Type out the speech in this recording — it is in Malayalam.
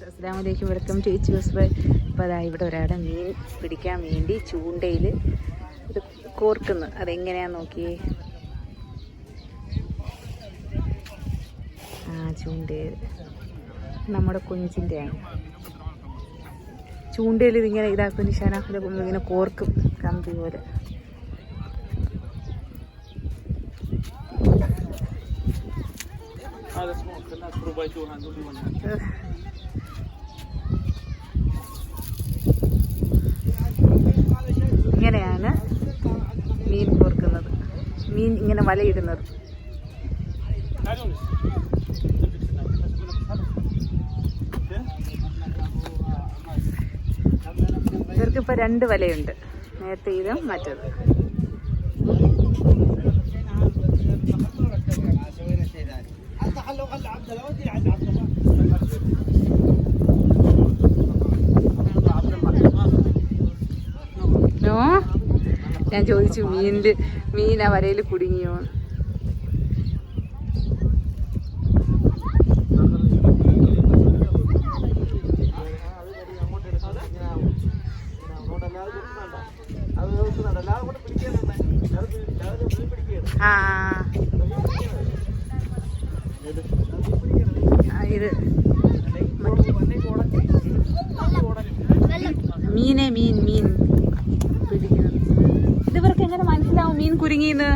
ചാനലിലേക്ക് welcome to H use by അപ്പോൾ അതാ ഇവിടെ ഒരാടെ മീൻ പിടിക്കാൻ വേണ്ടി ചൂണ്ടയിൽ ഇത് കോർക്കുന്നു. അതെങ്ങനെയാ നോക്കിയേ. ആ ചൂണ്ടയിൽ നമ്മുടെ കൊഞ്ചിന്റെയാണ് ചൂണ്ടയിൽ ഇതിങ്ങനെ ഇതാക്കും. നിശാനാഫിന്റെ ഇങ്ങനെ കോർക്കും. കമ്പി പോലെ. ഇങ്ങനെയാണ് മീൻ കോർക്കുന്നത് മീൻ ഇങ്ങനെ വലയിടുന്നത്. ഇവർക്കിപ്പോൾ രണ്ട് വലയുണ്ട്. നേരത്തെ ഇതും മറ്റത്. ഞാൻ ചോദിച്ചു മീനിൽ മീൻ ആ വരയിൽ കുടുങ്ങിയോ? ഇത്. മീനെ മീൻ മീൻ. പിടിക്കുന്നത് മീൻ കുരുങ്ങിന്ന്?